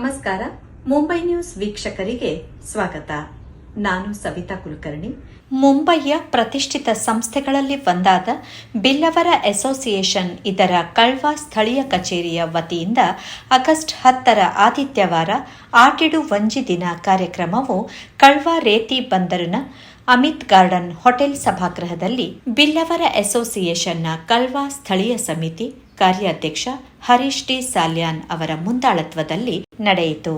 ನಮಸ್ಕಾರ. ಮುಂಬೈ ನ್ಯೂಸ್ ವೀಕ್ಷಕರಿಗೆ ಸ್ವಾಗತ. ನಾನು ಸವಿತಾ ಕುಲಕರ್ಣಿ. ಮುಂಬೈಯ ಪ್ರತಿಷ್ಠಿತ ಸಂಸ್ಥೆಗಳಲ್ಲಿ ಒಂದಾದ ಬಿಲ್ಲವರ ಅಸೋಸಿಯೇಷನ್ ಇದರ ಕಳ್ವಾ ಸ್ಥಳೀಯ ಕಚೇರಿಯ ವತಿಯಿಂದ ಆಗಸ್ಟ್ ಹತ್ತರ ಆದಿತ್ಯವಾರ ಆಟಿಡು ವಂಜಿ ದಿನ ಕಾರ್ಯಕ್ರಮವು ಕಳ್ವಾ ರೇತಿ ಬಂದರಿನ ಅಮಿತ್ ಗಾರ್ಡನ್ ಹೋಟೆಲ್ ಸಭಾಗೃಹದಲ್ಲಿ ಬಿಲ್ಲವರ ಅಸೋಸಿಯೇಷನ್ನ ಕಳ್ವಾ ಸ್ಥಳೀಯ ಸಮಿತಿ ಕಾರ್ಯಾಧ್ಯಕ್ಷ ಹರೀಶ್ ಟಿ ಸಾಲ್ಯಾನ್ ಅವರ ಮುಂದಾಳತ್ವದಲ್ಲಿ ನಡೆಯಿತು.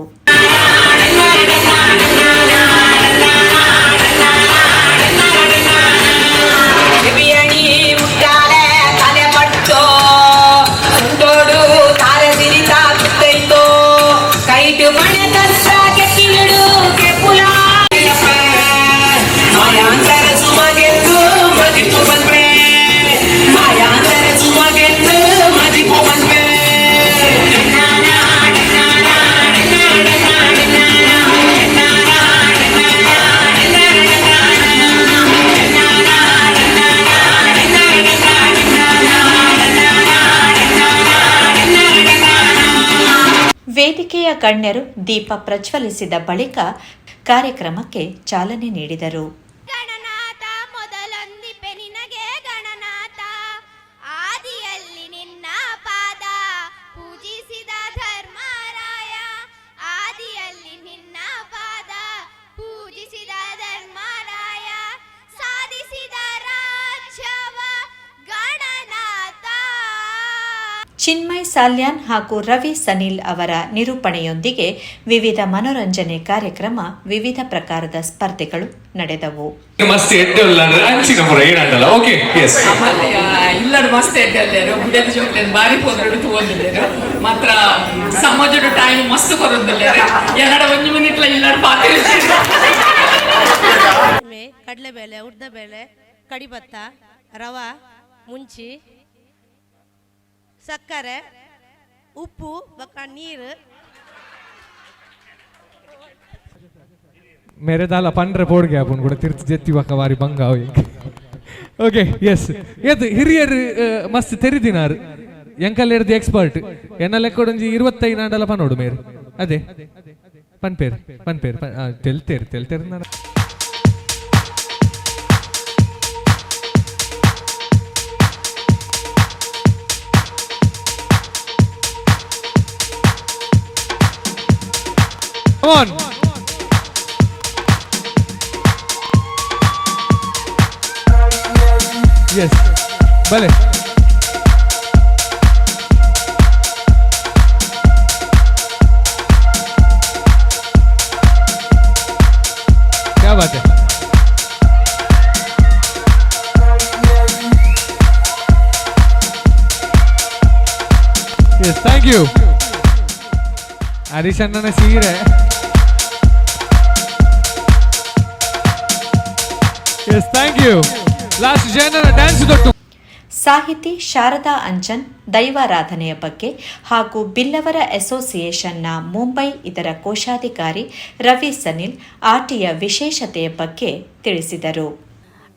ಗಣ್ಯರು ದೀಪ ಪ್ರಜ್ವಲಿಸಿದ ಬಳಿಕ ಕಾರ್ಯಕ್ರಮಕ್ಕೆ ಚಾಲನೆ ನೀಡಿದರು. ಚಿನ್ಮಯ್ ಸಾಲ್ಯಾನ್ ಹಾಗೂ ರವಿ ಸನಿಲ್ ಅವರ ನಿರೂಪಣೆಯೊಂದಿಗೆ ವಿವಿಧ ಮನೋರಂಜನೆ ಕಾರ್ಯಕ್ರಮ ವಿವಿಧ ಪ್ರಕಾರದ ಸ್ಪರ್ಧೆಗಳು ನಡೆದವು. ಮಸ್ತ್ ಎಡ್ಡೆ ಅಂದ್ರೆ ಅಂಚಿನ ಪುರ ಏನಾಗಲ್ಲ ಓಕೆ ಎಸ್ ಮತ್ತೆ ಇಲ್ಲಡ್ ಮಸ್ತ್ ಎಡ್ಡೆಲ್ಲೇರು ಬುಡದ ಜೋಕ್ಲೆನ್ ಬಾರಿ ಪೋದ್ರು ತಗೊಂಡಿದ್ದೇರು ಮಾತ್ರ ಸಮಾಜದ ಟೈಮ್ ಮಸ್ತ್ ಕೊರೊಂದಿಲ್ಲೇರು ಎರಡ ಒಂದು ಮಿನಿಟ್ಲ ಇಲ್ಲಡ್ ಪಾತ್ರೆ ಮೇ ಕಡಲೆಬೇಳೆ ಕಡಿಬತ್ತ ರವ ಮುಂಚಿ ಸಕ್ಕರೆ ಉಪ್ಪು ಬಕ್ಕ ನೀರು मेरे दाल पंड्रे पोड गया आपण ಕೂಡ ತಿರ್ಚಿ ಜೆತ್ತಿ ಬಕ ವಾರಿ ಬಂಗ ಅವಿ ಓಕೆ ಎಸ್ ಏತ್ ಹಿರಿಯರು ಆ, ಮಸ್ತ್ ತೆರಿದಿನಾರು ಎಂಕಲ್ ಹಿಡ್ದು ಎಕ್ಸ್ಪರ್ಟ್ ಎನ್ನ ಲೆಕ್ಕೊಡೊಂಜಿ ಇರುವತ್ತೈದು ನಾಡಲ ಪನೋಡು ಮೇರು ಅದೇ ಪನ್ಪೇರ್ ಪನ್ಪೇರ್ ಪನ್- ಆ, ತೆಲ್ತೇರ್ ತೆಲ್ತೇರ್ ನಾನು On. Yes. Vale. क्या बात है Yes, thank you. Arishan Nasir hai. Yes thank you last ಜನರ ಡ್ಯಾನ್ಸ್ ದೊಟ್ಟು ಸಾಹಿತಿ ಶಾರದಾ ಅಂಜನ್ ದೈವಾರಾಧನೆಯ ಬಗ್ಗೆ ಹಾಗೂ ಬಿಲ್ಲವರ ಅಸೋಸಿಯೇಷನ್ನ ಮುಂಬೈ ಇದರ ಕೋಶಾಧಿಕಾರಿ ರವಿ ಸನಿಲ್ ಆಟಿಯ ವಿಶೇಷತೆಯ ಬಗ್ಗೆ ತಿಳಿಸಿದರು.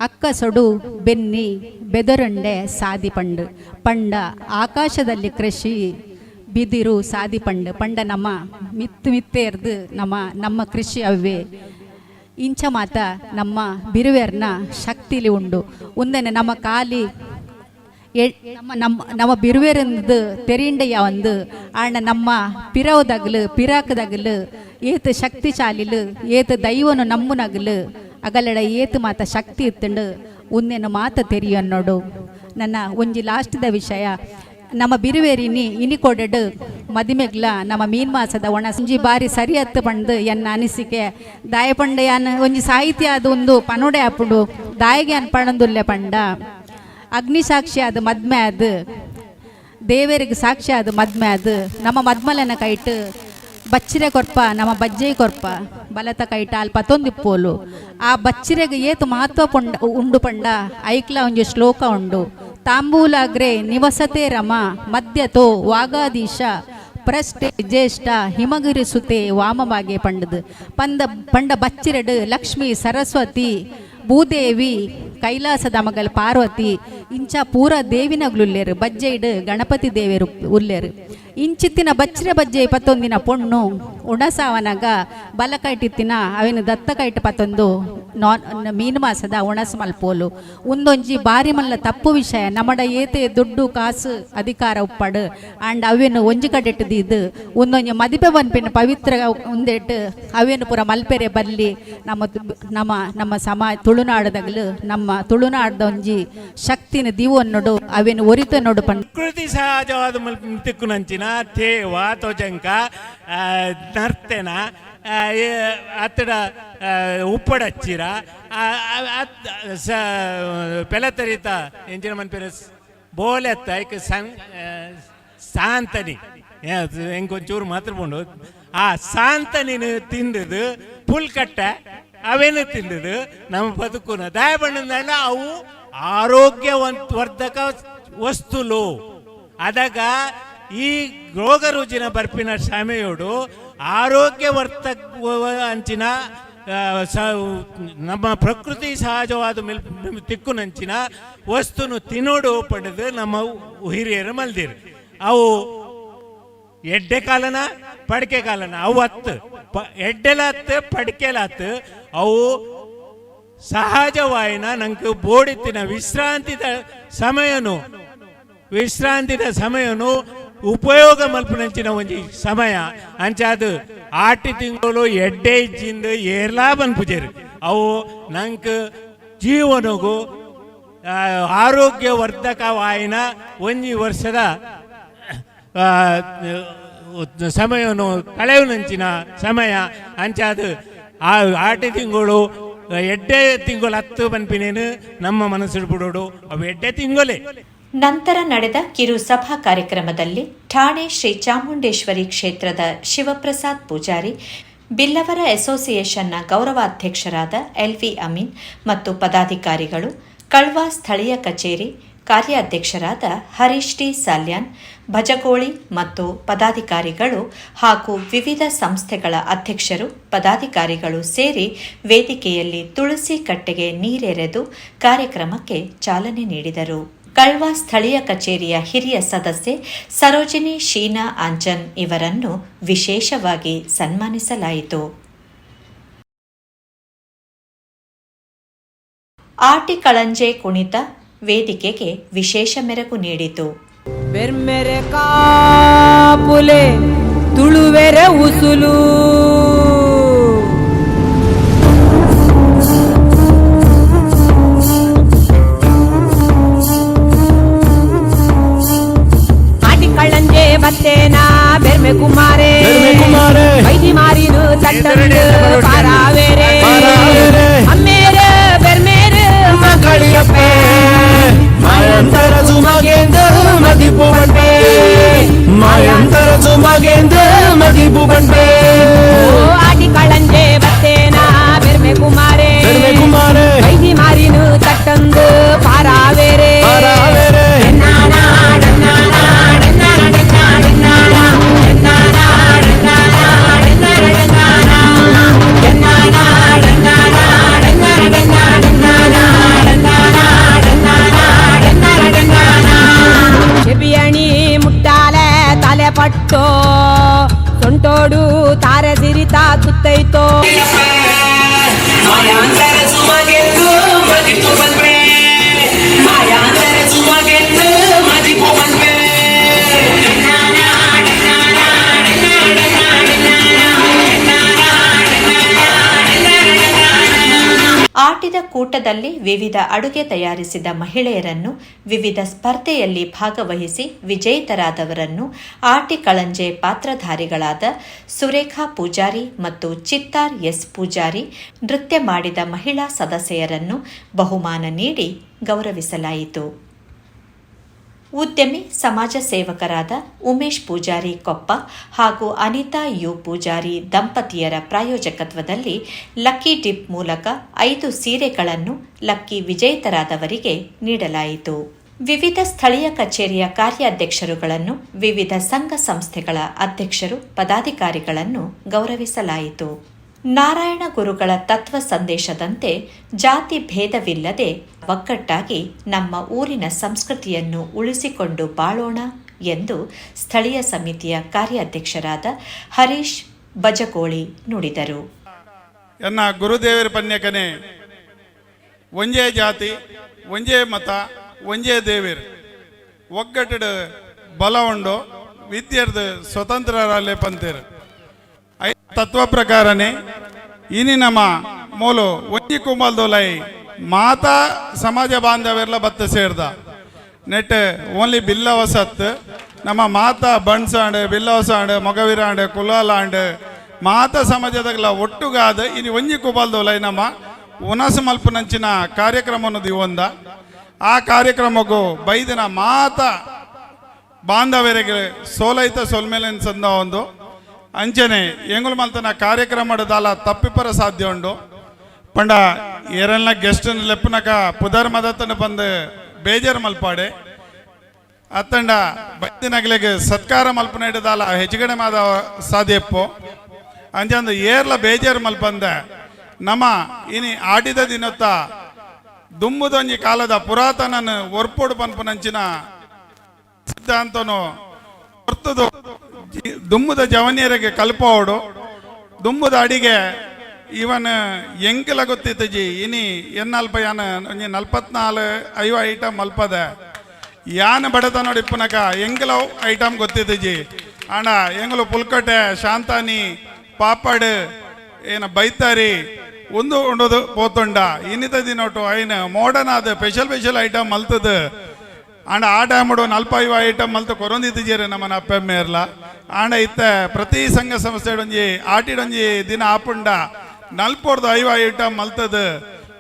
ಅಕ್ಕ ಸೊಡು ಬೆನ್ನಿ ಬೆದರಂಡೆ ಸಾದಿ ಪಂಡು ಪಂಡ ಆಕಾಶದಲ್ಲಿ ಕೃಷಿ ಬಿದಿರು ಸಾದಿ ಪಂಡ್ ಪಂಡ ನಮ್ಮ ಮಿತ್ತು ಮಿತ್ತೇರ್ದು ನಮ್ಮ ನಮ್ಮ ಕೃಷಿ ಅವ್ವೆ. ಇಂಚ ಮಾತ ನಮ್ಮ ಬಿರುವೆರ್ನ ಶಕ್ತಿಲಿ ಉಂಡು ಉಂದೆನೆ ನಮ್ಮ ಕಾಲಿ ನಮ್ಮ ನಮ್ಮ ನಮ್ಮ ಬಿರುವೆರಂದು ತೆರಿಂಡೆಯ ಒಂದು ಆಣ ನಮ್ಮ ಪಿರವದಗಲು ಪಿರಾಕದಗಲು ಏತು ಶಕ್ತಿಶಾಲಿಲು ಏತು ದೈವನು ನಮ್ಮನಗಲು ಅಗಲಡ ಏತು ಮಾತ ಶಕ್ತಿ ಇತ್ತಂಡು ಒಂದೇನು ಮಾತ ತೆರಿಯನ್ನೋಡು. ನನ್ನ ಒಂಜಿ ಲಾಸ್ಟ್ದ ವಿಷಯ ನಮ್ಮ ಇನಿ ಕೊಡಡು ಮದಿಮೆಗ್ಲ ನಮ್ಮ ಮೀನ್ ಮಾಸದ ಒಣ ಸಂಜಿ ಬಾರಿ ಸರಿ ಹತ್ತು ಪಂಡು ಎನ್ನ ಅನಿಸಿಕೆ. ದಾಯ ಪಂಡ ಯಾನ್ ಒಂಜಿ ಸಾಹಿತ್ಯ ಅದು ಒಂದು ಪನೋಡೆ ಆಪುಡು ದಾಯಿಗೆ ಅನ್ ಪಣಂದುಲ್ಲೆ ಪಂಡ. ಅಗ್ನಿ ಸಾಕ್ಷಿ ಅದು ಮದ್ಮೆ ಅದು ದೇವರಿಗೆ ಸಾಕ್ಷಿ ಅದು ಮದ್ಮೆ ಅದು ನಮ್ಮ ಮದ್ಮಲನ ಕೈಟ್ ಬಚ್ಚಿರೆ ಕೊರ್ಪ, ನಮ್ಮ ಬಜ್ಜೆ ಕೊರ್ಪ. ಬಲತ ಕೈಟಾಲ್ ಅಲ್ಪ ತೊಂದಿಪ್ಪೋಲು ಆ ಬಚ್ಚಿರೆಗೆ ಏತು ಮಹತ್ವ ಪಂಡ, ಉಂಡು ಪಂಡ, ಐಕ್ಲ ಒಂಜಿ ಶ್ಲೋಕ ಉಂಡು. ತಾಂಬೂಲಾಗ್ರೆ ನಿವಸತೆ ರಮ ಮಧ್ಯತೋ ವಾಗಾದೀಶ ಪ್ರಸ್ಟೆ ಜ್ಯೇಷ್ಠ ಹಿಮಗಿರಿ ಸುತೆ ವಾಮವಾಗಿ ಪಂಡದು. ಪಂದ, ಪಂಡ ಬಚ್ಚಿರೆಡ್ ಲಕ್ಷ್ಮಿ ಸರಸ್ವತಿ, ಭೂದೇವಿ, ಕೈಲಾಸದ ಮಗಲ್ ಪಾರ್ವತಿ, ಇಂಚ ಪೂರ ದೇವಿನಗ್ಲುಲ್ಲೇರು ಬಜ್ಜೆ ಇಡು ಗಣಪತಿ ದೇವಿಯರು ಉಲ್ಲೇರು. ಇಂಚಿತ್ತಿನ ಬಚ್ಚಿರ ಬಜ್ಜೆ ಪತ್ತೊಂದಿನ ಪೊಣ್ಣು, ಉಣಸಾವನಾಗ, ಬಲಕೈಟಿತ್ತಿನ, ಅವೇನು ದತ್ತ ಕೈಟ್ ಪತ್ತೊಂದು ನಾನ್, ಮೀನು ಮಾಸದ ಉಣಸ ಮಲ್ಪೋಲು. ಉಂದೊಂಜಿ ಬಾರಿ ಮಲ್ಲ ತಪ್ಪು ವಿಷಯ ನಮ್ಮಡ ಏತೆ ದುಡ್ಡು ಕಾಸು ಅಧಿಕಾರ ಉಪ್ಪಡು ಅಂಡ್ ಅವೇನು ಒಂಜಿ ಕಡೆಟ್ಟು ಇದು ಒಂದೊಂಜಿ ಮದಿಪೆ ಬಂದ್ಪಿನ ಪವಿತ್ರ ಉಂದೆಟ್ಟು ಅವೇನು ಪೂರ ಮಲ್ಪೆರೆ ಬಲ್ಲಿ, ನಮ್ಮ ನಮ್ಮ ನಮ್ಮ ಸಮಾಜ ತುಳುನಾಡದಾಗಲು, ನಮ್ಮ ತುಳುನಾಡದ ಒಂಜಿ ಶಕ್ತಿನ ದಿವು ಅನ್ನೋಡು ಅವೇನು ಒರಿತ ನೋಡು ಪಂಡ್ ಪ್ರಕೃತಿ ಸಹಜವಾದ ತಿಕ್ಕುನಂಚಿನ ತೇವ ತೊಜಂಕ ನರ್ತನ ಅತ್ತಡ ಉಪ್ಪಡಚ್ಚಿರ ಸ, ಪೆಲತರಿತ ಮನ್ ಮನ್ಪೆರ ಬೋಲೆತ್ತ, ಐಕ್ ಸಂ ಸಾಂತನಿ. ಎಂಕೊಂಚೂರು ಮಾತ್ರ ಬಂಡು ಆ ಸಾಂತನಿನ ತಿಂದದು ಪುಲ್ಕಟ್ಟ, ಅವೇನು ತಿಂದದು ನಮ್ಮ ಬದುಕುನ. ದಯಬಣ್ಣದ ಅವು ಆರೋಗ್ಯವಂತ ವರ್ಧಕ ವಸ್ತುಲು. ಅದಾಗ ಈ ರೋಗ ರುಜಿನ ಬರ್ಪಿನ ಸಮಯೋಡು ಆರೋಗ್ಯವರ್ತ ಅಂಚಿನ ನಮ್ಮ ಪ್ರಕೃತಿ ಸಹಜವಾದ ತಿಕ್ಕುನಂಚಿನ ವಸ್ತುನು ತಿನ್ನೋಡು ಪಡೆದು ನಮ್ಮ ಹಿರಿಯರು ಮಲ್ದಿರು. ಅವು ಎಡ್ಡೆ ಕಾಲನ, ಪಡಿಕೆ ಕಾಲನ, ಅವು ಹತ್ತು ಪ, ಎಡ್ಡೆಲ ಪಡಿಕೆಲಾತ್ ಅವು ಸಹಜವಾಯಿನ, ನಂಗೆ ಬೋಡಿತ್ತಿನ ವಿಶ್ರಾಂತಿದ ಸಮಯನು ವಿಶ್ರಾಂತಿದ ಸಮಯನು ಉಪಯೋಗ ಮಲ್ಪನಂಚಿನ ಒಂಜಿ ಸಮಯ. ಅಂಚಾದು ಆಟಿ ತಿಂಗಳು ಎಡ್ಡೆ ಇಜ್ಜಿಂದು ಏರ್ಲಾ ಬನ್ಪುಜೆರು ಅವು ನಂಕ ಜೀವನಗೂ ಆರೋಗ್ಯ ಆರೋಗ್ಯವರ್ಧಕವಾಯಿನ ಒಂಜಿ ವರ್ಷದ ಸಮಯವನ್ನು ಕಳೆಯುವಂಚಿನ ಸಮಯ. ಅಂಚಾದು ಆ ಆಟಿ ತಿಂಗಳು, ಎಡ್ಡೆ ತಿಂಗಳು ಹತ್ತು ಬನ್ಪಿನೇನು ನಮ್ಮ ಮನಸ್ಸು ಬಿಡೋಡು. ಅವು ಎಡ್ಡೆ ತಿಂಗಳೇ. ನಂತರ ನಡೆದ ಕಿರು ಸಭಾ ಕಾರ್ಯಕ್ರಮದಲ್ಲಿ ಠಾಣೆ ಶ್ರೀ ಚಾಮುಂಡೇಶ್ವರಿ ಕ್ಷೇತ್ರದ ಶಿವಪ್ರಸಾದ್ ಪೂಜಾರಿ, ಬಿಲ್ಲವರ ಅಸೋಸಿಯೇಷನ್ನ ಗೌರವಾಧ್ಯಕ್ಷರಾದ ಎಲ್ವಿ ಅಮೀನ್ ಮತ್ತು ಪದಾಧಿಕಾರಿಗಳು, ಕಳ್ವಾ ಸ್ಥಳೀಯ ಕಚೇರಿ ಕಾರ್ಯಾಧ್ಯಕ್ಷರಾದ ಹರೀಶ್ ಟಿ. ಸಾಲ್ಯಾನ್, ಭಜಗೋಳಿ ಮತ್ತು ಪದಾಧಿಕಾರಿಗಳು ಹಾಗೂ ವಿವಿಧ ಸಂಸ್ಥೆಗಳ ಅಧ್ಯಕ್ಷರು, ಪದಾಧಿಕಾರಿಗಳು ಸೇರಿ ವೇದಿಕೆಯಲ್ಲಿ ತುಳಸಿ ಕಟ್ಟೆಗೆ ನೀರೆರೆದು ಕಾರ್ಯಕ್ರಮಕ್ಕೆ ಚಾಲನೆ ನೀಡಿದರು. ಕಳ್ವಾ ಸ್ಥಳೀಯ ಕಚೇರಿಯ ಹಿರಿಯ ಸದಸ್ಯೆ ಸರೋಜಿನಿ, ಶೀನಾ ಆಂಜನ್ ಇವರನ್ನು ವಿಶೇಷವಾಗಿ ಸನ್ಮಾನಿಸಲಾಯಿತು. ಆಟಿ ಕಳಂಜೆ ಕುಣಿತ ವೇದಿಕೆಗೆ ವಿಶೇಷ ಮೆರಗು ನೀಡಿತು. ತುಳುವೆರೆ ಉಸುಲು. ಬತ್ತೇನ ಬೆರ್ಮೆ ಕುಮಾರೆ ವೈದಿ ಮಾರಿನು ತಟ್ಟಂದು ಪಾರಾವೇರೆ ಅಮ್ಮೇರೆ ಬೆರ್ಮೇರೆ ಮಕ್ಕಳಿಯಪ್ಪೆ ಮಾಯಾಂತರ ಸುಮಗೇಂದ್ರ ಮದಿಪು ಬಂಡೆ ಮಾಯಾಂತರ ಸುಮಗೇಂದ್ರ ಮದಿಪು ಬಂಡೆ ಪಟ್ಟೋ ಸೊಂಟೋಡು ತಾರೆ ಸಿರಿತಾ ತುತ್ತೈತೋ ಆಟಿದ ಕೂಟದಲ್ಲಿ ವಿವಿಧ ಅಡುಗೆ ತಯಾರಿಸಿದ ಮಹಿಳೆಯರನ್ನು ವಿವಿಧ ಸ್ಪರ್ಧೆಯಲ್ಲಿ ಭಾಗವಹಿಸಿ ವಿಜೇತರಾದವರನ್ನು ಆಟಿ ಕಳಂಜೆ ಪಾತ್ರಧಾರಿಗಳಾದ ಸುರೇಖಾ ಪೂಜಾರಿ ಮತ್ತು ಚಿತ್ತಾರ್ ಎಸ್ ಪೂಜಾರಿ ನೃತ್ಯ ಮಾಡಿದ ಮಹಿಳಾ ಸದಸ್ಯರನ್ನು ಬಹುಮಾನ ನೀಡಿ ಗೌರವಿಸಲಾಯಿತು. ಉದ್ಯಮಿ, ಸಮಾಜ ಸೇವಕರಾದ ಉಮೇಶ್ ಪೂಜಾರಿ ಕೊಪ್ಪ ಹಾಗೂ ಅನಿತಾ ಯು ಪೂಜಾರಿ ದಂಪತಿಯರ ಪ್ರಾಯೋಜಕತ್ವದಲ್ಲಿ ಲಕ್ಕಿ ಡಿಪ್ ಮೂಲಕ ಐದು ಸೀರೆಗಳನ್ನು ಲಕ್ಕಿ ವಿಜೇತರಾದವರಿಗೆ ನೀಡಲಾಯಿತು. ವಿವಿಧ ಸ್ಥಳೀಯ ಕಚೇರಿಯ ಕಾರ್ಯಾಧ್ಯಕ್ಷರುಗಳನ್ನು, ವಿವಿಧ ಸಂಘ ಸಂಸ್ಥೆಗಳ ಅಧ್ಯಕ್ಷರು, ಪದಾಧಿಕಾರಿಗಳನ್ನು ಗೌರವಿಸಲಾಯಿತು. ನಾರಾಯಣ ಗುರುಗಳ ತತ್ವ ಸಂದೇಶದಂತೆ ಜಾತಿ ಭೇದವಿಲ್ಲದೆ ಒಗ್ಗಟ್ಟಾಗಿ ನಮ್ಮ ಊರಿನ ಸಂಸ್ಕೃತಿಯನ್ನು ಉಳಿಸಿಕೊಂಡು ಬಾಳೋಣ ಎಂದು ಸ್ಥಳೀಯ ಸಮಿತಿಯ ಕಾರ್ಯಾಧ್ಯಕ್ಷರಾದ ಹರೀಶ್ ಬಜಕೋಳಿ ನುಡಿದರು. ಎನ್ನ ಗುರುದೇವರ ಪನ್ಯಕನೆ, ಒಂಜೇ ಜಾತಿ, ಒಂಜೇ ಮತ, ಒಂಜೇ ದೇವೇರ್. ಒಗ್ಗಟ್ಟಡ ಬಲ ಉಂಡು ವಿದ್ಯಾರ್ಥಿ ಸ್ವತಂತ್ರರಲ್ಲೇ ಪಂತೇರು ತತ್ವ ಪ್ರಕಾರನೇ. ಇನಿ ನಮ್ಮ ಮೂಲು ಒಂಜಿ ಕುಂಬಲ್ದೋಲೈ ಮಾತಾ ಸಮಾಜ ಬಾಂಧವ್ಯರ್ಲ ಬತ್ತ ಸೇರ್ದ. ನೆಟ್ ಓನ್ಲಿ ಬಿಲ್ಲವಸತ್ ನಮ್ಮ ಮಾತಾ ಬಣ್ಸಾಂಡ್ ಬಿಲ್ಲವಸಾಂಡ್ ಮೊಗವಿರಾಂಡ್ ಕುಲಾಲಾಂಡ್ ಮಾತ ಸಮಾಜದಾಗಲ ಒಟ್ಟುಗಾದ ಇನಿ ಒಂಜಿ ಕುಂಬಲ್ದೋಲೈ ನಮ್ಮ ಉನಸ ಮಲ್ಪನಂಚಿನ ಕಾರ್ಯಕ್ರಮವನ್ನು ದಿವೊಂದ ಆ ಕಾರ್ಯಕ್ರಮಕ್ಕೂ ಬೈದಿನ ಮಾತಾ ಬಾಂಧವ್ಯರಿಗೆ ಸೋಲೈತ ಸೋಲ್ಮೇಲೆ ಸಂದ ಒಂದು. ಅಂಚನೆ ಎಂಗುಲು ಮಲ್ತನ ಕಾರ್ಯಕ್ರಮದ ದಾಲ ತಪ್ಪಿಪರ ಸಾಧ್ಯ ಉಂಡು. ಪಂಡ ಏರಲ್ನ ಗೆಸ್ಟ್ ಲೆಪ್ಪನಕ ಪುದರ್ ಮದತ್ತನ ಬಂದ ಬೇಜಾರು ಮಲ್ಪಾಡೆ. ಅತ್ತಂಡ ಬೈದಿನಗಳಿಗೆ ಸತ್ಕಾರ ಮಲ್ಪನ ಹಿಡಿದಾಲ ಹೆಚ್ಚುಗಡೆ ಮಾದ ಸಾಧ್ಯಪ್ಪು ಅಂಜಂದು ಏರ್ಲ ಬೇಜಾರು ಮಲ್ಪಂದ, ನಮ್ಮ ಇನಿ ಆಡಿದ ದಿನತ್ತ ದುಮ್ಮುದೊಂಜಿ ಕಾಲದ ಪುರಾತನ ಒರ್ಪೋಡು ಪನ್ಪನಂಚಿನ ಸಿದ್ಧಾಂತನು ಹೊರ್ತದು. ದುಮ್ಮುದ ಜವನಿಯರಿಗೆ ಕಲ್ಪೋಡು ದುಮ್ಮದ ಅಡಿಗೆ ಇವನ್ ಎಂಕಲ ಗೊತ್ತಿತ್ತು ಜಿ, ಇನಿ ಎನ್ನಲ್ಪ ಯಾನ ಒಂಜಿ ನಲ್ಪತ್ನಾಲು ಐವ ಐಟಮ್ ಅಲ್ಪದ. ಯಾನ ಬಡತ ನೋಡಿ ಪುನಕ ಎಂಕಲ ಐಟಮ್ ಗೊತ್ತಿತ್ತು ಜಿ. ಅಣ್ಣ, ಎಂಗಲು ಪುಲ್ಕಟೆ ಶಾಂತಾನಿ, ಪಾಪಡ್, ಏನ ಬೈತಾರಿ, ಒಂದು ಉಂಡದು ಪೋತುಂಡ. ಇನ್ನಿತ ದಿನ ಐನ ಮೋಡನಾದ ಸ್ಪೆಷಲ್ ಸ್ಪೆಷಲ್ ಐಟಮ್ ಮಲ್ತದ ಆಂಡ ಆ ಟೈಮಡು ನಲ್ಪ ಐವ ಐಟಮ್ ಮಲ್ತು ಕೊರೊಂದಿದ್ದೀರಿ ನಮ್ಮನ ಅಪ್ಪೆಮ್ಮೇರ್ಲ ಆಂಡ ಇತ್ತ ಪ್ರತಿ ಸಂಘ ಸಂಸ್ಥೆ ಒಂಜಿ ಆಟಿಡೊಂಜಿ ದಿನ ಆಪುಂಡ ನಲ್ಪೋರ್ದು ಐವ ಐಟಮ್ ಮಲ್ತದ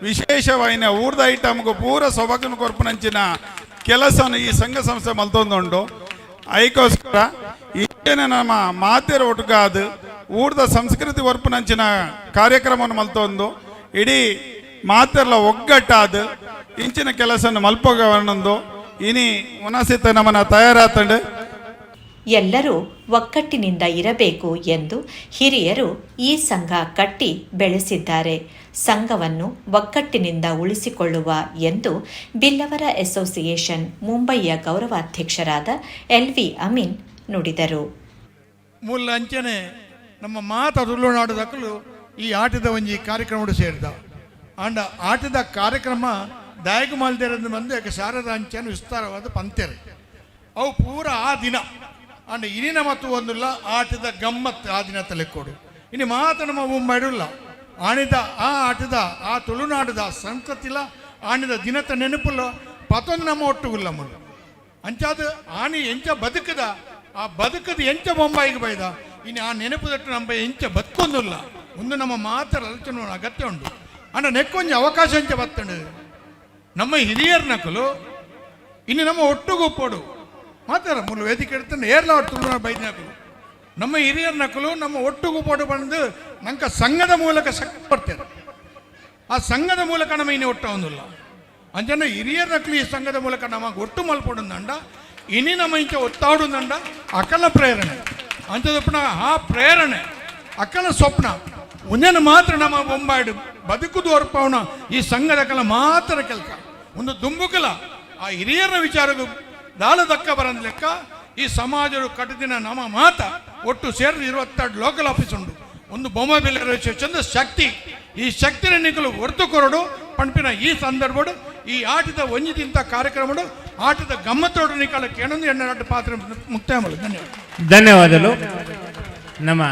ವಿಶೇಷವಾಯಿನ ಊರ್ದ ಐಟಮ್ಗೂ ಪೂರ ಸೊಬಗನ ಕೊರ್ಪನಂಚಿನ ಕೆಲಸ ಈ ಸಂಘ ಸಂಸ್ಥೆ ಮಲ್ತೊಂದುಂಡು. ಐಕೋಸ್ಕರ ಈಗೇನೆ ನಮ್ಮ ಮಾತೆರ ಒಟ್ಟುಗಾದ ಊರ್ದ ಸಂಸ್ಕೃತಿ ಒರ್ಪುನಂಚಿನ ಕಾರ್ಯಕ್ರಮವನ್ನು ಮಲ್ತೊಂದು. ಇಡೀ ಮಾತೆರ್ಲ ಒಗ್ಗಟ್ಟಾದ ಇಂಚಿನ ಕೆಲಸನ ಮಲ್ಪೋಗವನ್ನೊಂದು ಇನಿ ಉನಸಿತ ನಮ್ಮನ ತಯಾರಾತಂಡು. ಎಲ್ಲರೂ ಒಕ್ಕಟ್ಟಿನಿಂದ ಇರಬೇಕು ಎಂದು ಹಿರಿಯರು ಈ ಸಂಘ ಕಟ್ಟಿ ಬೆಳೆಸಿದ್ದಾರೆ. ಸಂಘವನ್ನು ಒಕ್ಕಟ್ಟಿನಿಂದ ಉಳಿಸಿಕೊಳ್ಳುವ ಎಂದು ಬಿಲ್ಲವರ ಅಸೋಸಿಯೇಷನ್ ಮುಂಬಯಿಯ ಗೌರವಾಧ್ಯಕ್ಷರಾದ ಎಲ್ ವಿ ಅಮೀನ್ ನುಡಿದರು. ಮೂಲ ಅಂಚನೆ ನಮ್ಮ ಮಾತ ಈ ಆಟದ ಒಂಜಿ ಕಾರ್ಯಕ್ರಮ ಸೇರಿದ. ಅಂಡ ಆಟದ ಕಾರ್ಯಕ್ರಮ ದಾಯಕ ಮಾಲ್ದೇರಂದು ಬಂದು ಯಾಕೆ ಶಾರದ ಅಂಚೆಯನ್ನು ವಿಸ್ತಾರವಾದ ಪಂತೆರೆ ಅವು ಪೂರ ಆ ದಿನ. ಅಂಡ ಇನಿನ ಮತ್ತು ಒಂದಿಲ್ಲ, ಆಟದ ಗಮ್ಮತ್ ಆ ದಿನ ತಲೆಕೊಡು ಇನ್ನು ಮಾತ ನಮ್ಮ ಆಣಿದ ಆ ಆಟದ, ಆ ತುಳುನಾಡದ ಸಂಕತಿಲ ಆಣಿದ ದಿನದ ನೆನಪುಲ್ಲ, ಪತೊಂದು ನಮ್ಮ ಒಟ್ಟುಗುಲ್ಲ ಮುಳ್ಳು ಅಂಚಾದ ಆನಿ ಎಂಚ ಬದುಕದ, ಆ ಬದುಕದ ಎಂಚ ಬೊಂಬಾಯಿಗೆ ಬೈದ ಇನ್ನು ಆ ನೆನಪುದಟ್ಟು ನಮ್ಮ ಎಂಚ ಬದುಕೊಂದಿಲ್ಲ. ಒಂದು ನಮ್ಮ ಮಾತರ ಆಲೋಚನೆ ಅಗತ್ಯ ಉಂಟು. ಅಣ್ಣ ನೆಕ್ಕೊಂಜಿ ಅವಕಾಶ ಎಂಚ ಬತ್ತಂಡು ನಮ್ಮ ಹಿರಿಯರ ನಕಲು, ಇನ್ನು ನಮ್ಮ ಒಟ್ಟುಗುಪ್ಪೋಡು ಮಾತಾರ ಮೂಲ ವೇದಿಕೆ ಇಡ್ತಾನೆ, ಏರ್ಲ ತುಳುನಾಡು ಬೈದ ನಮ್ಮ ಹಿರಿಯರ ನಕಲು, ನಮ್ಮ ಒಟ್ಟುಗುಪ್ಪೋಡು ಬಂದು ನಂಕ ಸಂಘದ ಮೂಲಕ ಶಕ್ತಿ ಬರ್ತೇನೆ ಆ ಸಂಘದ ಮೂಲಕ ನಮ್ಮ ಇನ್ನು ಒಟ್ಟ ಒಂದಿಲ್ಲ ಅಂಜನ ಹಿರಿಯರ ನಕಲಿ ಈ ಸಂಘದ ಮೂಲಕ ನಮಗೆ ಒಟ್ಟು ಮಲ್ಪಡುಂದಂಡ ಇನಿ ನಮ್ಮ ಇಂಚ ಒತ್ತಾಡುಂದಂಡ ಅಕಲ ಪ್ರೇರಣೆ. ಅಂಚದಪ್ಪನ ಆ ಪ್ರೇರಣೆ, ಅಕಲ ಸ್ವಪ್ನ. ಒಂದನ್ನು ಮಾತ್ರ ನಮ್ಮ ಬೊಂಬಾಡು ಬದುಕುದು ಅರ್ಪವನ ಈ ಸಂಘದ ಕಲ ಮಾತ್ರ ಕೆಲಸ. ಒಂದು ದುಂಬುಕಲ. ಆ ಹಿರಿಯರ ವಿಚಾರದ ದಾಳ ದಕ್ಕ ಬರಂದ ಲೆಕ್ಕ, ಈ ಸಮಾಜದ ಕಟ್ಟದಿನ ನಮ್ಮ ಮಾತ ಒಟ್ಟು ಸೇರಿದ ಇರುವತ್ತೆರಡು ಲೋಕಲ್ ಆಫೀಸ್ ಉಂಟು. ಒಂದು ಬೊಮ್ಮ ಬೆಲೆ ಚಂದ ಶಕ್ತಿ. ಈ ಶಕ್ತಿನ ನಿಗಲು ಹೊರತು ಕೊರಡು ಪಂಪಿನ ಈ ಸಂದರ್ಭಡು, ಈ ಆಟದ ಒಂಜಿದಿಂತ ಕಾರ್ಯಕ್ರಮಡು, ಆಟದ ಗಮ್ಮತ್ತೋಡು ನಿಕಾಲ ಕೇಳೊಂದು ಎಣ್ಣೆ ಪಾತ್ರ ಮುಕ್ತಾಯ ಧನ್ಯವಾದ. ಧನ್ಯವಾದಗಳು. ನಮ್ಮ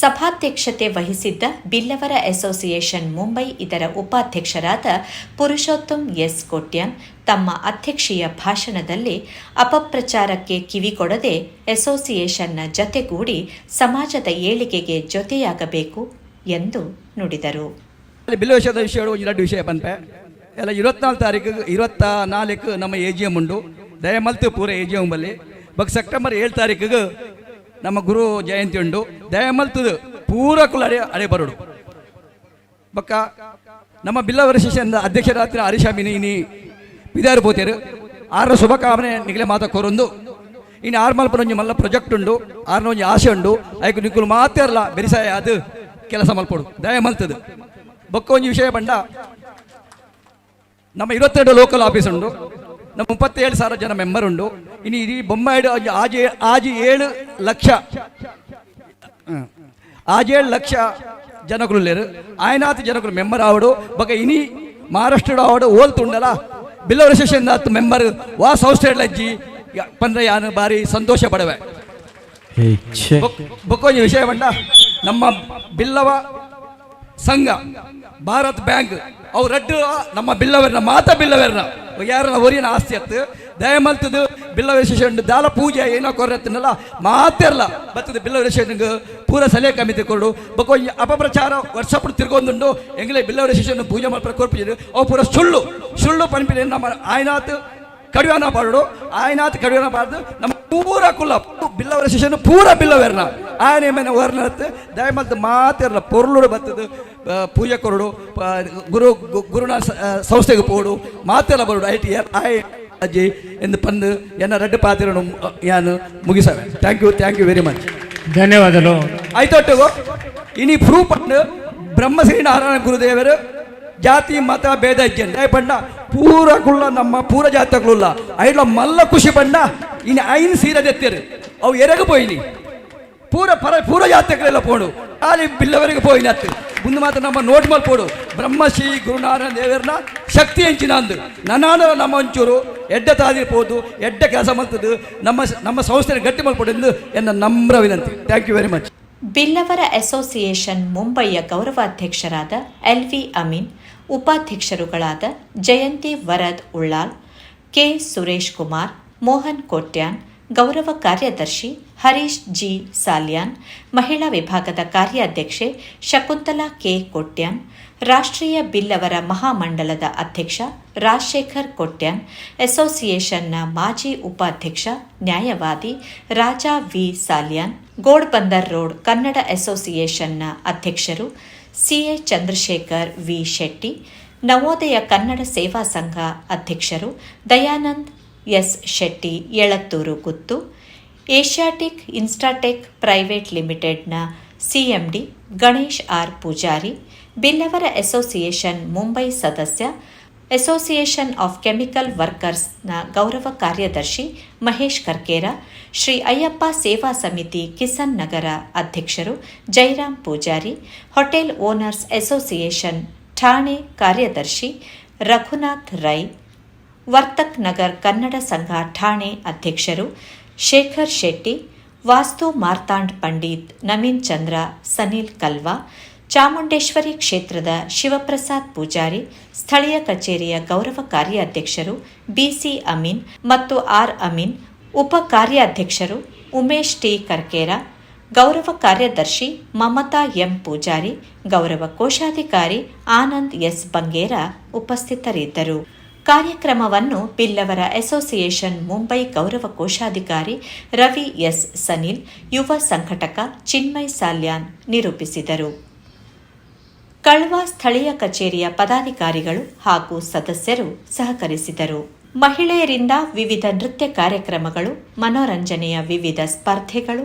ಸಭಾಧ್ಯಕ್ಷತೆ ವಹಿಸಿದ್ದ ಬಿಲ್ಲವರ ಅಸೋಸಿಯೇಷನ್ ಮುಂಬೈ ಇದರ ಉಪಾಧ್ಯಕ್ಷರಾದ ಪುರುಷೋತ್ತಮ್ ಎಸ್ ಕೋಟ್ಯಾನ್ ತಮ್ಮ ಅಧ್ಯಕ್ಷೀಯ ಭಾಷಣದಲ್ಲಿ ಅಪಪ್ರಚಾರಕ್ಕೆ ಕಿವಿಕೊಡದೆ ಅಸೋಸಿಯೇಷನ್ನ ಜತೆಗೂಡಿ ಸಮಾಜದ ಏಳಿಗೆಗೆ ಜೊತೆಯಾಗಬೇಕು ಎಂದು ನುಡಿದರು. ಎಲ್ಲ ತಾರೀಕು ನಾಲ್ಕು ನಮ್ಮ ಎ ಜಿ ಎಂ ಉಂಡು ದಯಮಲ್ತು ಪೂರ ಎ ಸೆಪ್ಟೆಂಬರ್ ಏಳು ತಾರೀಕಿಗೆ ನಮ್ಮ ಗುರು ಜಯಂತಿ ಉಂಡು. ದಯಮಲ್ತದು ಪೂರ ಕುಲ ಅಡೆ ಅಡೆ ಬರುಡು ಬಕ್ಕ, ನಮ್ಮ ಬಿಲ್ಲವರ ಶಿಷ್ಯನ ಅಧ್ಯಕ್ಷರಾತ್ರಿ ಹರೀಶಾಮಿನಿ ಇನಿ ಬಿದಾರು ಪೋತೇರು ಆರ ಶುಭಕಾಮನೆ ನಿಗಲೆ ಮಾತ ಕೋರೊಂದು. ಇನ್ನು ಆರು ಒಂಜಿ ಮಲ್ಲ ಪ್ರೊಜೆಕ್ಟ್ ಉಂಡು. ಆರ್ನ ಒಂಜಿ ಆಸೆ ಉಂಡು. ಆಯ್ಕೆ ನಿಕ್ಕುಲು ಮಾತ್ರ ಅಲ್ಲ ಬೆರಿಸಾಯ ಅದು ಕೆಲಸ ಮಲ್ಪಡು. ದಯ ಮಲ್ತದು ಬೊಕ್ಕ ಒಂಜಿ ವಿಷಯ ಬಂಡ, ನಮ್ಮ ಇರುವತ್ತೆರಡು ಲೋಕಲ್ ಆಫೀಸ್ ಉಂಡು. ನಮ್ಮ ಮುಪ್ಪತ್ತೇಳು ಸಾವಿರ ಜನ ಮೆಂಬರ್ ಉಂಡು ಇನ್ನು ಇಡೀ ಬೊಮ್ಮಾಯಿಡು ಆಜಿ ಆಜಿ ಏಳು ಲಕ್ಷ ಹ್ಮ್. ಆಜೇಳು ಲಕ್ಷ ಜನಗಳು లేరు ఆయనాత ಜನಗಳು మెంబర్ ఆవడు బక ఇని మహారాష్ట్రలో ఆవడు ఓల్తుండల బిల్లవర సెషన్ దాత్ మెంబర్ వా సౌత్ లజ్జి ಪಂದ್ರ ಯಾನು ಬಾರಿ ಸಂತೋಷ ಪಡವೆ ಬೊಕ್ಕೊಂಜಿ ವಿಷಯ ಬಂಡ ನಮ್ಮ ಬಿಲ್ಲವ ಸಂಘ ಭಾರತ್ ಬ್ಯಾಂಕ್ ಅವು ರಡ್ಡು ನಮ್ಮ ಬಿಲ್ಲವೆರ್ನ, ಮಾತ ಬಿಲ್ಲವೆರ್ನ. ಯಾರನ್ನ ಒರಿಯನ ಆಸ್ತಿ ಅತ್ತು? ದಯಮಲ್ತದು ಬಿಲ್ಲ ವಿಶೇಷ ದಾಲ ಪೂಜೆ, ಏನೋ ಕೊರತ್ತಿನಲ್ಲ ಮಾತಿರಲ್ಲ ಬತ್ತದ ಬಿಲ್ಲ ವಿಶೇಷ ಪೂರ ಸಲಹೆ ಕಮಿತಿ ಕೊಡು. ಬಕೋ ಅಪಪ್ರಚಾರ ವರ್ಷಪುಡು ತಿರ್ಗೊಂದುಂಡು ಎಂಗ್ಲೇ ಬಿಲ್ಲ ವಿಶೇಷ ಪೂಜೆ ಮಾಡ್ತಾರೆ ಕೊರ್ಪಿದ್ರು ಅವು ಪೂರ ಸುಳ್ಳು. ಸುಳ್ಳು ಪನ್ಪಿನ ನಮ್ಮ ಆಯ್ನಾತ್ ಕಡಿವಾನ ಪಾಡು ಆಯ್ನಾತ್ ಕಡಿವಾನ ಪಾಡ್ದು, ನಮ್ಮ ಪೂರ ಕುಲ್ಲ ಬಿಲ್ಲವರ ಶಿಷ್ಯನು ಪೂರ ಬಿಲ್ಲವೆರ್ನ. ಆನೆ ಮೇಲೆ ವರ್ನತ್ ದಯಮಲ್ತ ಮಾತಿರಲ್ಲ ಪೊರ್ಲುಡು ಬತ್ತದು ಪೂಜೆ ಕೊರಡು ಗುರು ಗುರುನ ಸಂಸ್ಥೆಗೆ ಪೋಡು ಮಾತೆಲ್ಲ ಬರುಡು ಐ ಟಿ ಆಯ್ ಅಜ್ಜಿ ಎಂದು ಪಂದು ಎನ್ನ ರೆಡ್ ಪಾತಿರನು ಯಾನು ಮುಗಿಸವೆ. Thank you thank you very much ಧನ್ಯವಾದಗಳು. ಆಯ್ತೊಟ್ಟಿಗು ಇನಿ ಪ್ರೂಫ್ ಬ್ರಹ್ಮಶ್ರೀ ನಾರಾಯಣ ಗುರುದೇವರು ಜಾತಿ ಮತ ಭೇದ ಇಜ್ಜನ್. ದಯ ಪೂರ ಕುಳ್ಳ ನಮ್ಮ ಪೂರ ಜಾತಕುಲ್ಲ ಐಡ್ಲ ಮಲ್ಲ ಖುಷಿ ಬಣ್ಣ ಇನ್ನು ಐನ್ ಸೀರದೆತ್ತೇರು ಅವು ಎರಗು ಪೋಯಿನಿ ಪೂರ ಪರ, ಪೂರ ಜಾತಕರೆಲ್ಲ ಪೋಡು. ಅಲ್ಲಿ ಬಿಲ್ಲವರೆಗೆ ಪೋಯಿನಿ ಅತ್ತು. ಮುಂದೆ ಮಾತ್ರ ನಮ್ಮ ನೋಟ್ ಮಲ್ ಪೋಡು. ಬ್ರಹ್ಮಶ್ರೀ ಗುರುನಾರಾಯಣ ದೇವರನ್ನ ಶಕ್ತಿ ಹೆಂಚಿನ ಅಂದು. ನನಾನ ನಮ್ಮ ಒಂಚೂರು, ಎಡ್ಡ ತಾದಿರ್ಬೋದು ಎಡ್ಡ ಕೆಲಸ ಮಾಡ್ತದ್ದು, ನಮ್ಮ ನಮ್ಮ ಸಂಸ್ಥೆನ ಗಟ್ಟಿ ಮಲ್ಪಡು ಎಂದು ಎನ್ನ ನಮ್ರ ವಿನಂತಿ. ಥ್ಯಾಂಕ್ ಯು ವೆರಿ ಮಚ್ ಬಿಲ್ಲವರ ಅಸೋಸಿಯೇಷನ್ ಮುಂಬೈಯ ಗೌರವಾಧ್ಯಕ್ಷರಾದ ಎಲ್ ವಿ ಅಮೀನ್ ಉಪಾಧ್ಯಕ್ಷರುಗಳಾದ ಜಯಂತಿ ವರದ್ ಉಳ್ಳಾಲ್ ಕೆ ಸುರೇಶ್ ಕುಮಾರ್, ಮೋಹನ್ ಕೋಟ್ಯಾನ್, ಗೌರವ ಕಾರ್ಯದರ್ಶಿ ಹರೀಶ್ ಜಿ ಸಾಲ್ಯಾನ್, ಮಹಿಳಾ ವಿಭಾಗದ ಕಾರ್ಯಾಧ್ಯಕ್ಷೆ ಶಕುಂತಲಾ ಕೆ ಕೊಟ್ಯಾನ್, ರಾಷ್ಟ್ರೀಯ ಬಿಲ್ಲವರ ಮಹಾಮಂಡಲದ ಅಧ್ಯಕ್ಷ ರಾಜಶೇಖರ್ ಕೊಟ್ಯಾನ್, ಅಸೋಸಿಯೇಷನ್ನ ಮಾಜಿ ಉಪಾಧ್ಯಕ್ಷ ನ್ಯಾಯವಾದಿ ರಾಜಾ ವಿ ಸಾಲ್ಯಾನ್, ಗೋಡ್ಬಂದರ್ ರೋಡ್ ಕನ್ನಡ ಅಸೋಸಿಯೇಷನ್ನ ಅಧ್ಯಕ್ಷರು ಸಿಎ ಚಂದ್ರಶೇಖರ್ ವಿ ಶೆಟ್ಟಿ, ನವೋದಯ ಕನ್ನಡ ಸೇವಾ ಸಂಘ ಅಧ್ಯಕ್ಷರು Dayanand S Shetty Yelathur Guthu, Asiatic Instatech private ಲಿಮಿಟೆಡ್ನ ಸಿಎಂಡಿ ಗಣೇಶ್ ಆರ್ ಪೂಜಾರಿ, ಬಿಲ್ಲವರ ಅಸೋಸಿಯೇಷನ್ ಮುಂಬೈ ಸದಸ್ಯ ಅಸೋಸಿಯೇಷನ್ ಆಫ್ ಕೆಮಿಕಲ್ ವರ್ಕರ್ಸ್ನ ಗೌರವ ಕಾರ್ಯದರ್ಶಿ ಮಹೇಶ್ ಕರ್ಕೇರ, ಶ್ರೀ ಅಯ್ಯಪ್ಪ ಸೇವಾ ಸಮಿತಿ ಕಿಸನ್ ನಗರ ಅಧ್ಯಕ್ಷರು Jairam Poojary, hotel owners association Thane ಕಾರ್ಯದರ್ಶಿ ರಘುನಾಥ್ ರೈ, ವರ್ತಕ್ ನಗರ್ ಕನ್ನಡ ಸಂಘ ಠಾಣೆ ಅಧ್ಯಕ್ಷರು ಶೇಖರ್ ಶೆಟ್ಟಿ, ವಾಸ್ತು ಮಾರ್ತಾಂಡ್ ಪಂಡಿತ್ ನವೀನ್ ಚಂದ್ರ, ಸನಿಲ್ ಕಲ್ವಾ ಚಾಮುಂಡೇಶ್ವರಿ ಕ್ಷೇತ್ರದ ಶಿವಪ್ರಸಾದ್ ಪೂಜಾರಿ, ಸ್ಥಳೀಯ ಕಚೇರಿಯ ಗೌರವ ಕಾರ್ಯಾಧ್ಯಕ್ಷರು ಬಿಸಿ ಅಮೀನ್ ಮತ್ತು ಆರ್. ಅಮೀನ್, ಉಪ ಕಾರ್ಯಾಧ್ಯಕ್ಷರು ಉಮೇಶ್ ಟಿ. ಕರ್ಕೇರ, ಗೌರವ ಕಾರ್ಯದರ್ಶಿ ಮಮತಾ ಎಂ. ಪೂಜಾರಿ, ಗೌರವ ಕೋಶಾಧಿಕಾರಿ ಆನಂದ್ ಎಸ್. ಬಂಗೇರ ಉಪಸ್ಥಿತರಿದ್ದರು. ಕಾರ್ಯಕ್ರಮವನ್ನು ಬಿಲ್ಲವರ ಅಸೋಸಿಯೇಷನ್ ಮುಂಬೈ ಗೌರವ ಕೋಶಾಧಿಕಾರಿ ರವಿ ಎಸ್. ಸನಿಲ್, ಯುವ ಸಂಘಟಕ ಚಿನ್ಮಯ್ ಸಾಲ್ಯಾನ್ ನಿರೂಪಿಸಿದರು. ಕಳ್ವ ಸ್ಥಳೀಯ ಕಚೇರಿಯ ಪದಾಧಿಕಾರಿಗಳು ಹಾಗೂ ಸದಸ್ಯರು ಸಹಕರಿಸಿದರು. ಮಹಿಳೆಯರಿಂದ ವಿವಿಧ ನೃತ್ಯ ಕಾರ್ಯಕ್ರಮಗಳು, ಮನೋರಂಜನೆಯ ವಿವಿಧ ಸ್ಪರ್ಧೆಗಳು,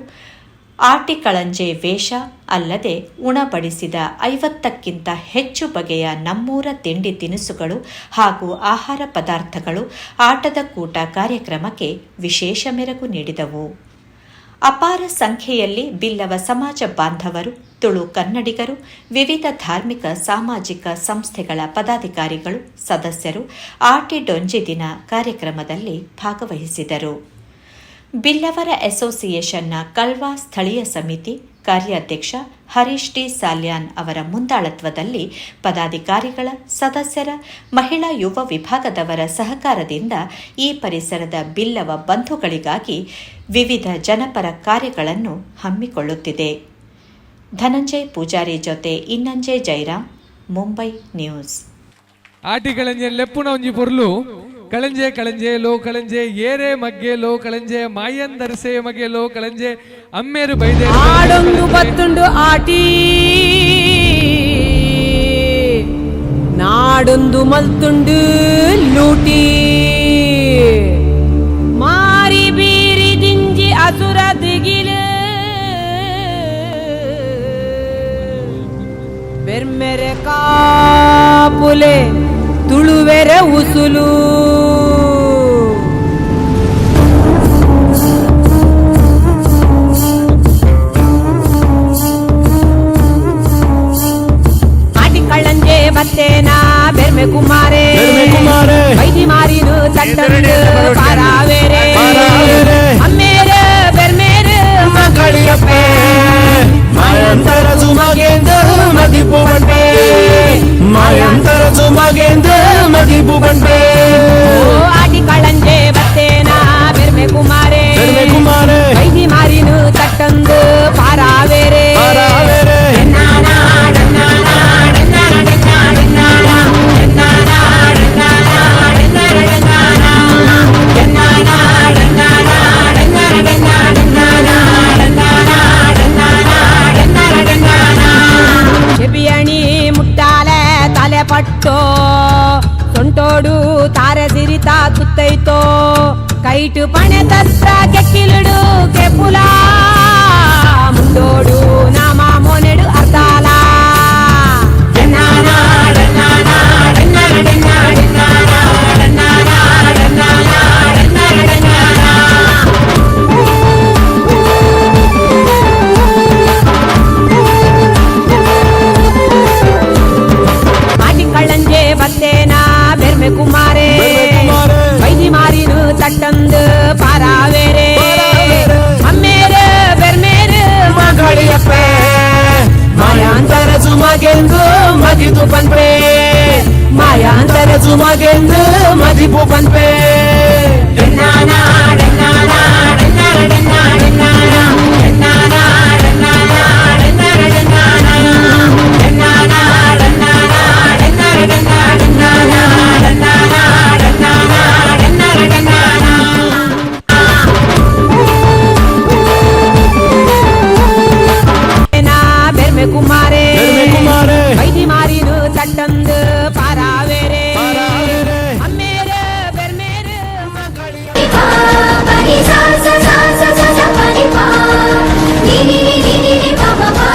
ಆಟಿಕಳಂಜೆ ವೇಷ ಅಲ್ಲದೆ ಉಣಬಡಿಸಿದ ಐವತ್ತಕ್ಕಿಂತ ಹೆಚ್ಚು ಬಗೆಯ ನಮ್ಮೂರ ತಿಂಡಿ ತಿನಿಸುಗಳು ಹಾಗೂ ಆಹಾರ ಪದಾರ್ಥಗಳು ಆಟದ ಕೂಟ ಕಾರ್ಯಕ್ರಮಕ್ಕೆ ವಿಶೇಷ ಮೆರಗು ನೀಡಿದವು. ಅಪಾರ ಸಂಖ್ಯೆಯಲ್ಲಿ ಬಿಲ್ಲವ ಸಮಾಜ ಬಾಂಧವರು, ತುಳು ಕನ್ನಡಿಗರು, ವಿವಿಧ ಧಾರ್ಮಿಕ, ಸಾಮಾಜಿಕ ಸಂಸ್ಥೆಗಳ ಪದಾಧಿಕಾರಿಗಳು, ಸದಸ್ಯರು ಆಟಿ ಡೊಂಜಿ ದಿನ ಕಾರ್ಯಕ್ರಮದಲ್ಲಿ ಭಾಗವಹಿಸಿದರು. ಬಿಲ್ಲವರ ಅಸೋಸಿಯೇಷನ್ನ ಕಲ್ವಾ ಸ್ಥಳೀಯ ಸಮಿತಿ ಕಾರ್ಯಾಧ್ಯಕ್ಷ ಹರೀಶ್ ಟಿ ಸಾಲ್ಯಾನ್ ಅವರ ಮುಂದಾಳತ್ವದಲ್ಲಿ ಪದಾಧಿಕಾರಿಗಳ, ಸದಸ್ಯರ, ಮಹಿಳಾ ಯುವ ವಿಭಾಗದವರ ಸಹಕಾರದಿಂದ ಈ ಪರಿಸರದ ಬಿಲ್ಲವ ಬಂಧುಗಳಿಗಾಗಿ ವಿವಿಧ ಜನಪರ ಕಾರ್ಯಗಳನ್ನು ಹಮ್ಮಿಕೊಳ್ಳುತ್ತಿದೆ. ಧನಂಜಯ್ ಪೂಜಾರಿ ಜೊತೆ ಇನ್ನಂಜಯ್ ಜೈರಾಮ್ ಮುಂಬೈ ನ್ಯೂಸ್. ಆಟಿ ಕಳಂಜೆ ಲೆಪ್ಪುನ ಒಂಜಿ ಕಳಂಜೆ ಕಳಂಜೆ ಲೋ ಕಳಂಜೆ ಏರೆ ಮಗ್ಗೆ ಲೋ ಕಳಂಜೆ ಮಾಯಂದರ್ಸೆ ಮಗೆ ಲೋ ಕಳಂಜೆ ಅಮ್ಮೇರು ಬೈದೆ ಆಡೊಂದು ಬತ್ತುಂಡು ಆಟಿ ನಾಡೊಂದು ಮಲ್ತುಂಡು ಲೂಟಿ ಮಾರಿ ಬೀರಿ ದಿಂಜಿ ಅಸುರ ದಿಗಿಲು ಬೆರ್ಮೆರೆ ಕಾಪುಲೆ ತುಳುವೆರೆ ಉಸುಲು ಆಟಿ ಕಳ್ಳಂಜೆ ಬತ್ತೇನ ಬೆರ್ಮೆ ಕುಮಾರೆ ಬೆರ್ಮೆ ಕುಮಾರೆ. ವೈದಿ ಮಾರಿನು ತಟ್ಟಂದು ಪಾರಾವೇರೆ ಪಾರಾವೇರೆ. ಅಮ್ಮೇರೆ ಬೆರ್ಮೇರೆ ಮಕ್ಕಳಿಯಪ್ಪೆ ಮಾಯಾಂತರ ಸುಮಗೆಂದ ಮದಿಪು ಬಂಡೆ ಮಾಯಾಂತರ ಸುಮಗೆಂದ ಮದಿಪು ಬಂಡೆ நெடுமை குமாரே நெடுமை குமாரே வைதி மாறிரு தட்டந்து பாராவேரே பாராவேரே அம்மேரே பெர்மேரே மகளியே பகி சா சா சா சா சா பனி பா நீ நீ நீ நீ நீ நீ பா பா பா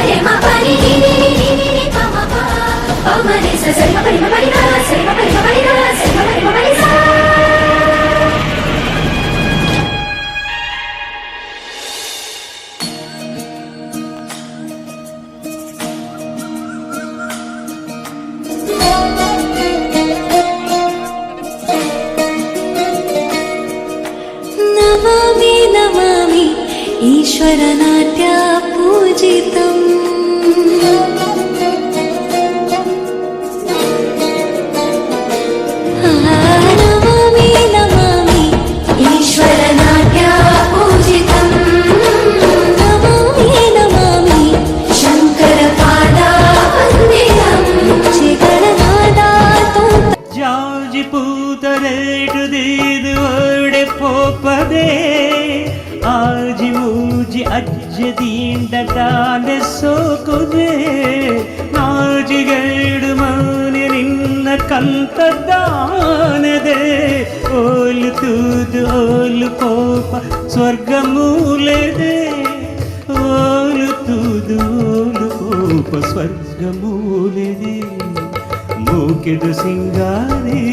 ரே மா பனி நீ நீ நீ நீ நீ பா பா பா பா மனி சா சரி பனி பனி ಮೂಲೆದೆ ಮೂಕೆದು ಸಿಂಗಾರಿ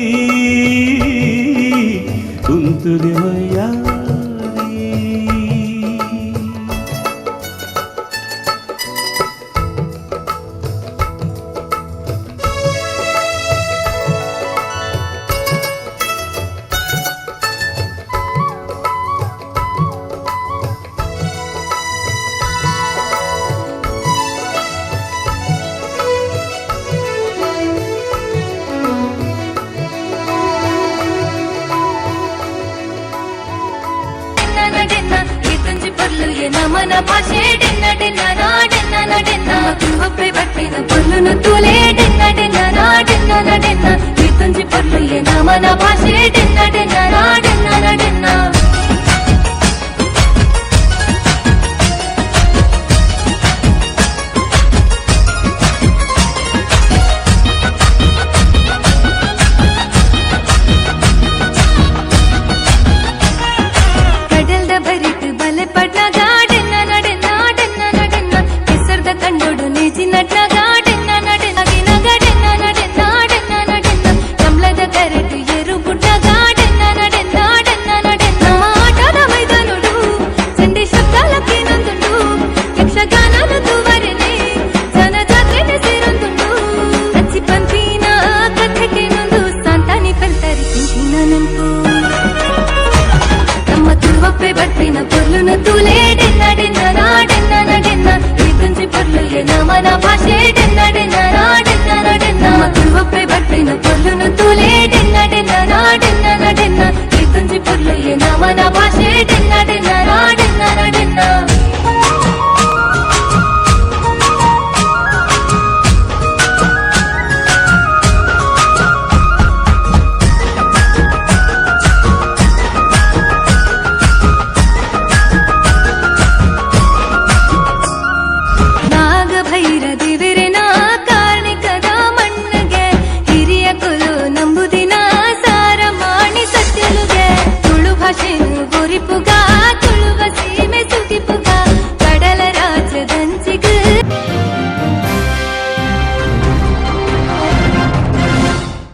ಡಿನ್ನ ಡಿನ್ನ ನಾಡಿನ್ನ ನಾಡಿನ್ನ